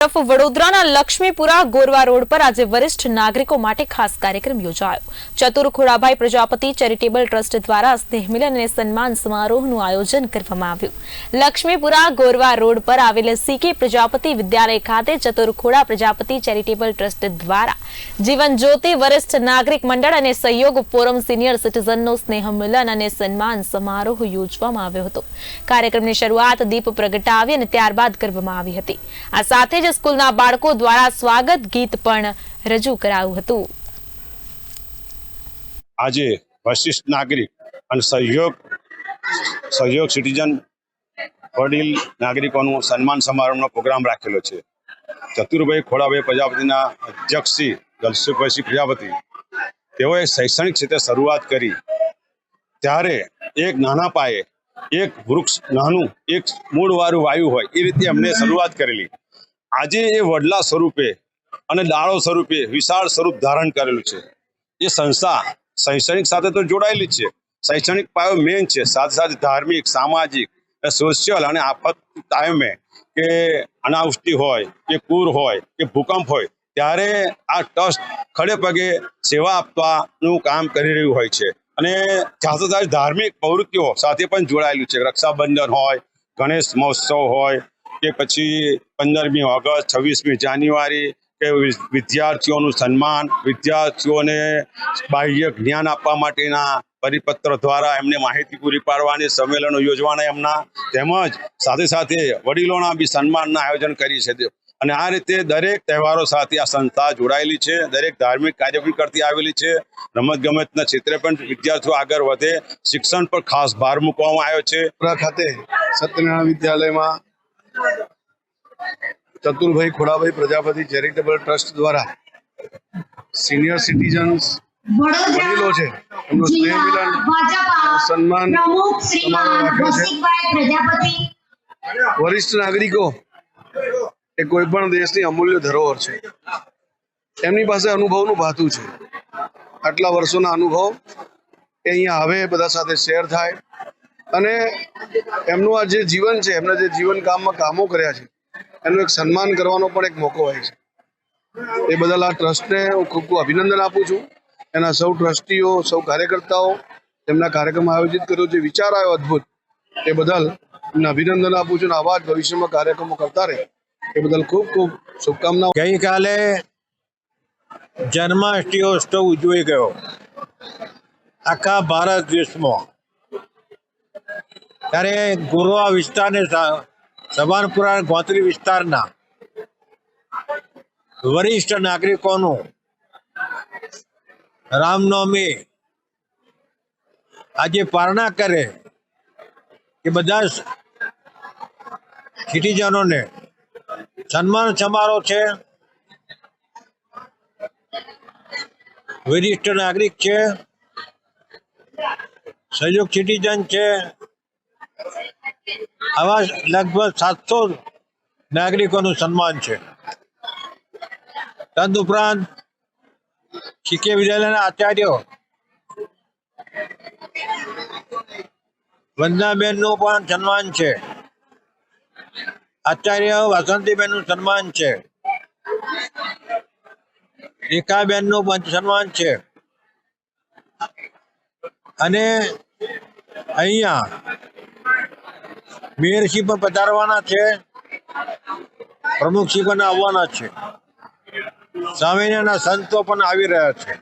તરફ વડોદરાના લક્ષ્મીપુરા ગોરવા રોડ પર આજે વરિષ્ઠ નાગરિકો માટે ખાસ કાર્યક્રમ યોજાયો. ચતુર ખોડાભાઈ પ્રજાપતિ ચેરિટેબલ ટ્રસ્ટ દ્વારા સ્નેહ અને સન્માન સમારોહનું આયોજન કરવામાં આવ્યું. લક્ષ્મીપુરા ગોરવા રોડ પર આવેલ સીકે પ્રજાપતિ વિદ્યાલય ખાતે ચતુર પ્રજાપતિ ચેરિટેબલ ટ્રસ્ટ દ્વારા જીવન વરિષ્ઠ નાગરિક મંડળ અને સહયોગ ફોરમ સિનિયર સિટીઝનનો સ્નેહ મિલન અને સન્માન સમારોહ યોજવામાં આવ્યો હતો. કાર્યક્રમની શરૂઆત દીપ પ્રગટાવી અને ત્યારબાદ કરવામાં આવી હતી. આ સાથે જ સ્કૂલના બાળકો દ્વારા સ્વાગત ગીત પણ રજૂ કરાયું હતું. આજે વશિષ્ઠ નાગરિક અને સહયોગ સહયોગ સિટીઝન વડીલ નાગરિકોનું સન્માન સમારંભનો પ્રોગ્રામ રાખેલો છે. ચતુરભાઈ ખોડાભાઈ પ્રજાપતિના અધ્યક્ષ શ્રી દલસુખભાઈ પ્રજાપતિ, તેઓએ શૈક્ષણિક ક્ષેત્રે શરૂઆત કરી. ત્યારે એક નાના પાયે એક વૃક્ષ, નાનું એક મૂળવાળું વાયુ હોય, એ રીતે અમને શરૂઆત કરેલી. આજે એ વડલા સ્વરૂપે અને ડાળો સ્વરૂપે વિશાળ સ્વરૂપ ધારણ કરેલું છે. એ સંસ્થા શૈક્ષણિક સાથે તો જોડાયેલી જ છે. શૈક્ષણિક પાયો મેન છે. સાથે સાથે ધાર્મિક, સામાજિક સોશિયલ અને આફત ટાઈમે કે અનાવૃષ્ટિ હોય, કે પૂર હોય, કે ભૂકંપ હોય, ત્યારે આ ટ્રસ્ટ ખડે પગે સેવા આપવાનું કામ કરી રહ્યું હોય છે. અને સાથે સાથે ધાર્મિક પ્રવૃત્તિઓ સાથે પણ જોડાયેલું છે. રક્ષાબંધન હોય, ગણેશ મહોત્સવ હોય કે પછી પંદરમી ઓગસ્ટ, છવ્વીસમી જાન્યુઆરી કે વિદ્યાર્થીઓનું સન્માન, વિદ્યાર્થીઓને બાહ્ય જ્ઞાન આપવા માટેના પરિપત્ર દ્વારા એમને માહિતી પૂરી પાડવાની, સંમેલનો યોજવાના એમના, તેમજ સાથે સાથે વડીલોના બી સન્માનના આયોજન કરી છે. અને આ રીતે દરેક તહેવારો સાથે આ સંસ્થા જોડાયેલી છે, દરેક ધાર્મિક કાર્ય પણ કરતી આવેલી છે. રમત ગમતના ક્ષેત્રે પણ વિદ્યાર્થીઓ આગળ વધે, શિક્ષણ પર ખાસ ભાર મૂકવામાં આવ્યો છે. ખાતે સત્યનારાયણ વિદ્યાલયમાં ચતુરભાઈ ખોડાભાઈ પ્રજાપતિ ચેરિટેબલ ટ્રસ્ટ દ્વારા સિનિયર સિટીઝન્સ વડીલો છે એમનું સ્નેહ મિલન સન્માન છે. વરિષ્ઠ નાગરિકો એ કોઈ પણ દેશની અમૂલ્ય ધરોહર છે. એમની પાસે અનુભવનું ભાતું છે. આટલા વર્ષોના અનુભવ એ અહીંયા આવે બધા સાથે શેર થાય. અને એમનું આ જે જીવન છે એમના જે જીવન કામમાં કામો કર્યા છે એનું એક સન્માન કરવાનો પણ એક મોકો હોય છે. એ બદલ આ ટ્રસ્ટને હું ખૂબ ખૂબ અભિનંદન આપું છું. એના સૌ ટ્રસ્ટીઓ, સૌ કાર્યકર્તાઓ, તેમના કાર્યક્રમ આયોજિત કર્યો જે વિચાર આવ્યો અદ્ભુત, એ બદલ એમને અભિનંદન આપું છું અને આવા જ ભવિષ્યમાં કાર્યક્રમો કરતા રહે. એ બદલ ખૂબ ખૂબ શુભકામનાઓ. ગઈકાલે જન્માષ્ટમીઓત્સવ ઉજવાઈ ગયો. આખા ભારત દેશમાં. ત્યારે ગુરવા વિસ્તારને સભાનપુરા ગોત્રી વિસ્તારના વરિષ્ઠ નાગરિકોનું રામનવમી આજે પારણા કરે કે બધા સિટીઝનોને સન્માન સમારોહ છે. વરિષ્ઠ નાગરિક છે. સહયોગ સિટીઝન છે. આવા લગભગ સાતસો નાગરિકોનું સન્માન છે. તદુપરાંત શીખે વિદ્યાલયના આચાર્યો વંદનાબેનનું પણ સન્માન છે. આચાર્ય વાસંતીબેનનું સન્માન છે. રેખાબેનનું પણ સન્માન છે. અને અહીંયા મેયરશ્રી પણ પધારવાના છે? પ્રમુખશી પણ આવવાના છે? સ્વામિનારાયણના સંતો પણ આવી રહ્યા છે.